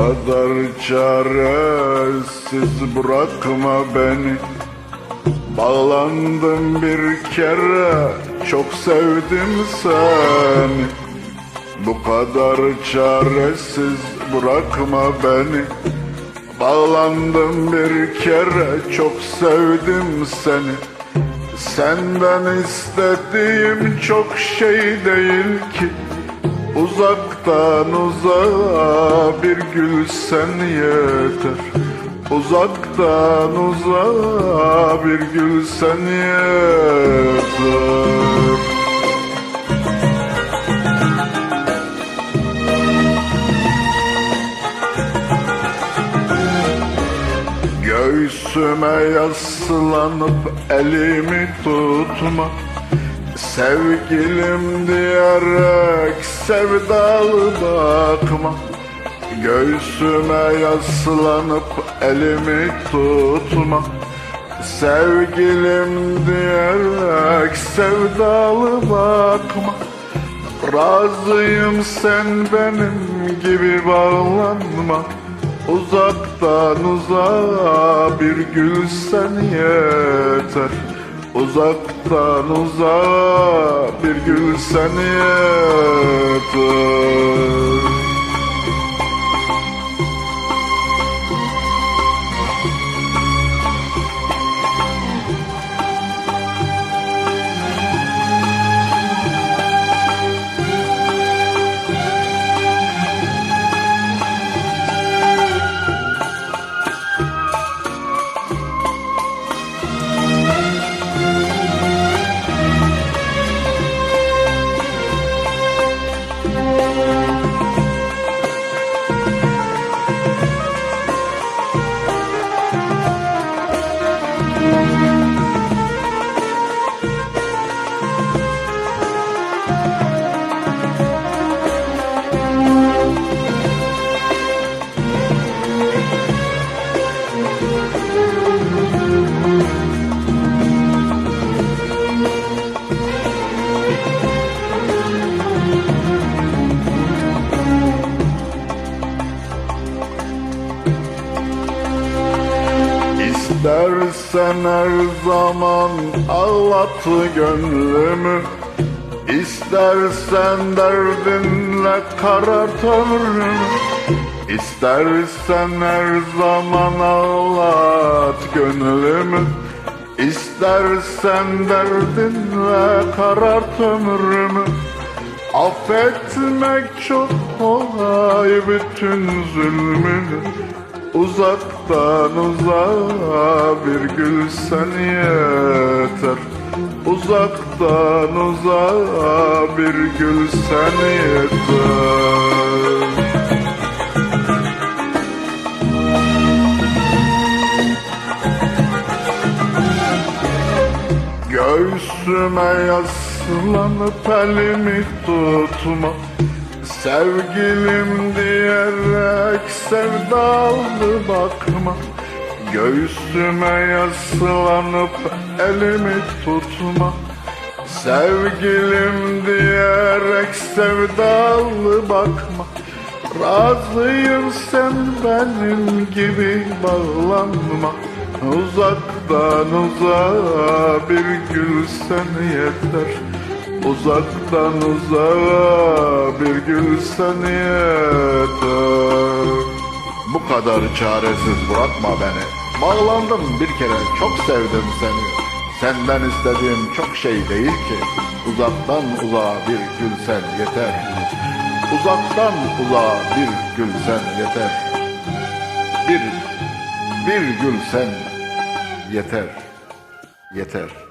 Kadar çaresiz bırakma beni. Bağlandım bir kere çok sevdim seni. Bu kadar çaresiz bırakma beni. Bağlandım bir kere çok sevdim seni. Senden istediğim çok şey değil ki Uzaktan uzağa bir gül sen yeter. Uzaktan uzağa bir gül sen yeter. Göğsüme yaslanıp elimi tutma Sevgilim diyerek sevdalı bakma. Göğsüme yaslanıp elimi tutma. Sevgilim diyerek sevdalı bakma. Razıyım sen benim gibi bağlanma. Uzaktan uzağa bir gül sen yeter Uzaktan uzağa bir gül sen yeter İstersen her zaman ağlat gönlümü. İstersen derdinle karart ömrümü İstersen her zaman ağlat gönlümü. İstersen derdinle karart ömrümü Affetmek çok kolay bütün zulmünü Uzaktan uzağa bir gül sen yeter. Uzaktan uzağa bir gül sen yeter. Göğsüme yaslanıp elimi tutma Sevgilim diyerek sevdalı bakma. Göğsüme yaslanıp elimi tutma. Sevgilim diyerek sevdalı bakma. Razıyım sen benim gibi bağlanma. Uzaktan uzağa bir gül sen yeter Uzaktan uzağa bir gül sen yeter. Bu kadar çaresiz bırakma beni. Bağlandım bir kere çok sevdim seni. Senden istediğim çok şey değil ki. Uzaktan uzağa bir gül sen yeter. Uzaktan uzağa bir gül sen yeter. Bir, bir gül sen yeter. Yeter